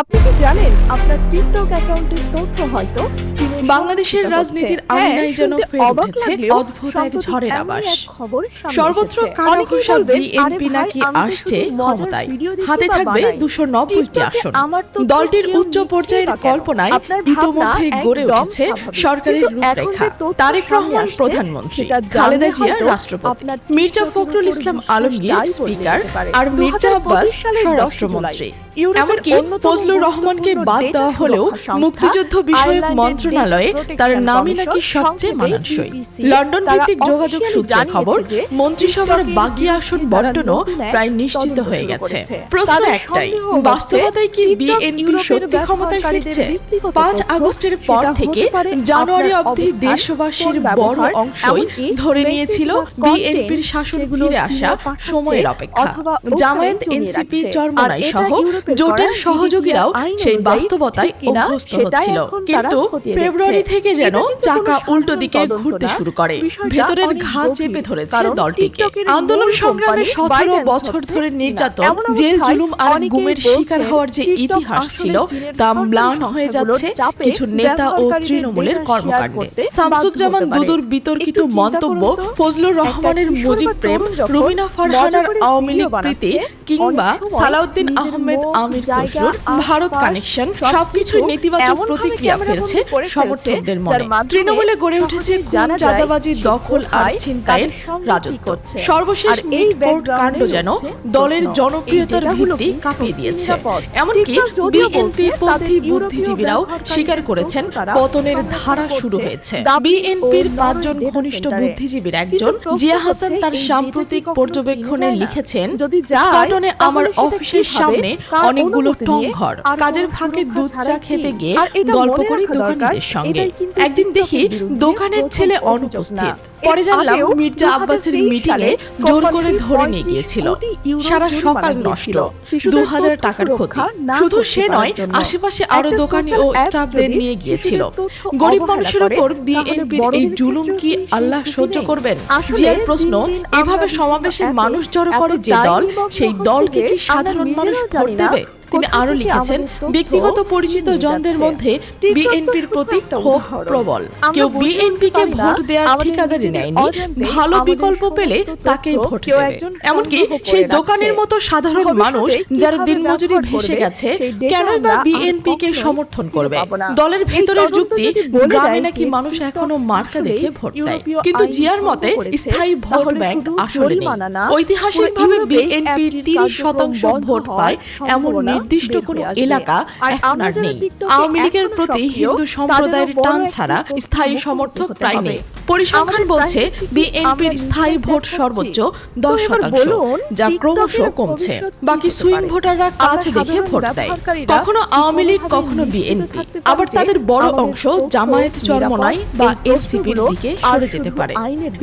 আপনি কি জানেন আপনার টিকটক অ্যাকাউন্টের তথ্য হয়তো বাংলাদেশের রাজনীতির আঙিনায় যেন ফেরেছে অদ্ভুত এক ঝড়ের আবাস সর্বত্র কানাঘুষা বিএনপি নাকি আসছে ক্ষমতায়। হাতে থাকবে দুশো নব্বইটি আসন। দলটির উচ্চ পর্যায়ের কল্পনায় ইতোমধ্যে গড়ে উঠেছে সরকারের রূপরেখা। তারেক রহমান প্রধানমন্ত্রী খালেদা জিয়া রাষ্ট্রপতি মির্জা ফখরুল ইসলাম আলমগীর স্পিকার আর মির্জা আব্বাস স্বরাষ্ট্রমন্ত্রী। এমনকি ফজলুর রহমানকে বাদ দেওয়া হলেও মুক্তিযুদ্ধ বিষয়ক মন্ত্রণালয়ে তার নামই নাকি সবচেয়ে মানানসই। লন্ডন ভিত্তিক যোগাযোগ সূত্রে খবর মন্ত্রিসভার বাকি আসন বন্টনও প্রায় নিশ্চিত হয়ে গেছে। প্রশ্ন একটাই বাস্তবতায় কি বিএনপি সত্যি ক্ষমতায় ফিরছে? পাঁচ আগস্টের পর থেকে জানুয়ারি অবধি দেশবাসীর বড় অংশই ধরে নিয়েছিল বিএনপির শাসন ঘুরে আসা সময়ের অপেক্ষা। জামায়াত এনসিপি চরমনাই সহ জোটের সহযোগী কর্মীরাও সেই বাস্তবতায় অভ্যস্ত হচ্ছিল কিন্তু ফেব্রুয়ারি থেকে যেন চাকা উল্টো দিকে ঘুরতে শুরু করে। ভেতরের ঘা চেপে ধরেছে দলটিকে। আন্দোলন সংগ্রামে সতেরো বছর ধরে নির্যাতন জেল জুলুম আর গুমের শিকার হওয়ার যে ইতিহাস ছিল তা ম্লান হয়ে যাচ্ছে কিছু নেতা ও তৃণমূলের কর্মকাণ্ডে। শামসুজ্জামান দুদুর বিতর্কিত মন্তব্য ফজলুর রহমানের মুজিব প্রেম রুবিনা ফারহানার আওয়ামী লীগ প্রীতি কিংবা সালাউদ্দিন আহমেদ আমির খসরুর ভারত কানেকশন সবকিছু নেতিবাচক প্রতিক্রিয়া পেয়েছে সমর্থকদের মনে। তৃণমূলে গড়ে উঠেছে কোন চাঁদাবাজির দখল আর ছিনতাইয়ের রাজত্ব। সর্বশেষ এই বোর্ড কাণ্ড যেন দলের জনপ্রিয়তার ভিত্তি কাঁপিয়ে দিয়েছে। এমনকি বিএনপি পন্থী বুদ্ধিজীবীরাও স্বীকার করেছেন পতনের ধারা শুরু হয়েছে। বিএনপির পাঁচজন ঘনিষ্ঠ বুদ্ধিজীবীর একজন জিয়া হাসান তার সাম্প্রতিক পর্যবেক্ষণে লিখেছেন যদি স্কটনে আমার অফিসের সামনে অনেকগুলো টং ঘর পর কাজের ফাঁকে দুধ চা খেতে গিয়ে গল্প করি দোকানিদের সঙ্গে। একদিন দেখি দোকানের ছেলে অনুপস্থিত। পরে জানলাম মির্জা আব্বাসের মিটিং এ জোর করে ধরে নিয়ে গিয়েছিল সারা সকাল নষ্ট। দু হাজার টাকার ক্ষতি। শুধু সে নয় আশেপাশে আরও দোকানি ও স্টাফদের নিয়ে গিয়েছিল। গরিব মানুষের ওপর বিএনপির এই জুলুম কি আল্লাহ সহ্য করবেন? জিয়ার প্রশ্ন এভাবে সমাবেশে মানুষ জড়ো করে যে দল সেই দলকে কি সাধারণ মানুষ ভোট দেবে তিনি আরও লিখেছেন ব্যক্তিগত পরিচিত জনদের মধ্যে বিএনপির প্রতি ক্ষোভ প্রবল। কেউ বিএনপি কে ভোট দেওয়ার ঠিকাদারি নেয়নি ভালো বিকল্প পেলে তাকে ভোট কেউ একজন এমনকি সেই দোকানের মতো সাধারণ মানুষ যারা দিনমজুরি ভেসে গেছে কেন বা বিএনপি কে সমর্থন করবে? দলের ভেতরের যুক্তি গ্রামে নাকি মানুষ এখনও মার্কা দেখে ভোট দেয়। কিন্তু জিয়ার মতে স্থায়ী ভোট ব্যাংক আসলে নেই। ঐতিহাসিকভাবে বিএনপি তিরিশ শতাংশ ভোট পায় এমন নির্দিষ্ট কোন এলাকা এখন আর নেই। আওয়ামী লীগের প্রতি হিন্দু সম্প্রদায়ের টান ছাড়া স্থায়ী সমর্থক প্রায় নেই পরিসংখ্যান বলছে বিএনপির স্থায়ী ভোট সর্বোচ্চ দশ শতাংশ। যা ক্রমশ কমছে। বাকি সুইং ভোটাররা কাজ দেখে ভোট দেয়। কখনো আওয়ামী লীগ কখনো বিএনপি। আবার তাদের বড় অংশ জামায়াত চরমনাই বা এনসিপির দিকে সরে যেতে পারে।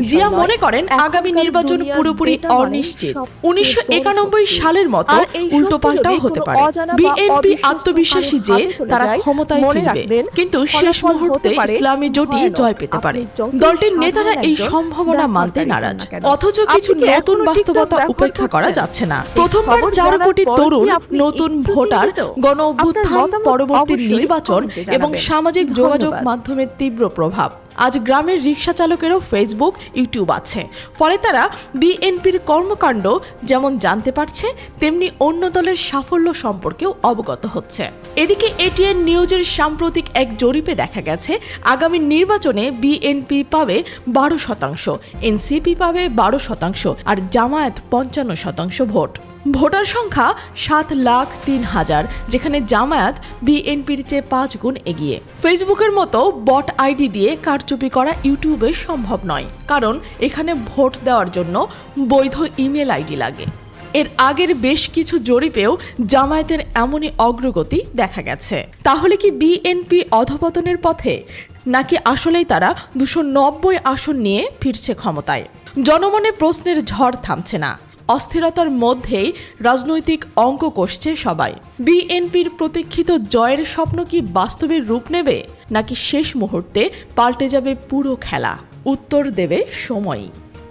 জিয়া মনে করেন আগামী নির্বাচন পুরোপুরি অনিশ্চিত। উনিশশো একানব্বই সালের মতো উল্টোপাল্টাও হতে পারে অজানা বিএনপি আত্মবিশ্বাসী যে তারা ক্ষমতায় ফিরবে কিন্তু শেষ মুহূর্তে ইসলামী জোটই জয় পেতে পারে। দলটির নেতারা এই সম্ভাবনা মানতে নারাজ। অথচ কিছু নতুন বাস্তবতা উপেক্ষা করা যাচ্ছে না। প্রথমবার চার কোটি তরুণ নতুন ভোটার গণ অভ্যুত্থান পরবর্তী নির্বাচন এবং সামাজিক যোগাযোগ মাধ্যমের তীব্র প্রভাব। আজ গ্রামের রিক্সা চালকেরও ফেসবুক ইউটিউব আছে। ফলে তারা বিএনপির কর্মকাণ্ড যেমন জানতে পারছে, তেমনি অন্য দলের সাফল্য সম্পর্কেও অবগত হচ্ছে। এদিকে এটিএন নিউজের সাম্প্রতিক এক জরিপে দেখা গেছে, আগামী নির্বাচনে বিএনপি পাবে বারো শতাংশ এনসিপি পাবে বারো শতাংশ, আর জামায়াত পঞ্চান্ন শতাংশ ভোট। ভোটার সংখ্যা সাত লাখ তিন হাজার, যেখানে জামায়াত বিএনপির চেয়ে পাঁচ গুণ এগিয়ে। ফেসবুকের মতো বট আইডি দিয়ে কারচুপি করা ইউটিউবে সম্ভব নয়, কারণ এখানে ভোট দেওয়ার জন্য বৈধ ইমেল আইডি লাগে। এর আগের বেশ কিছু জরিপেও জামায়াতের এমনই অগ্রগতি দেখা গেছে। তাহলে কি বিএনপি অধপতনের পথে? নাকি আসলেই তারা দুশো নব্বই আসন নিয়ে ফিরছে ক্ষমতায়? জনমনে প্রশ্নের ঝড় থামছে না। অস্থিরতার মধ্যেই রাজনৈতিক অঙ্ক কষছে সবাই। বিএনপির প্রতীক্ষিত জয়ের স্বপ্ন কি বাস্তবে রূপ নেবে? নাকি শেষ মুহূর্তে পাল্টে যাবে পুরো খেলা? উত্তর দেবে সময়ই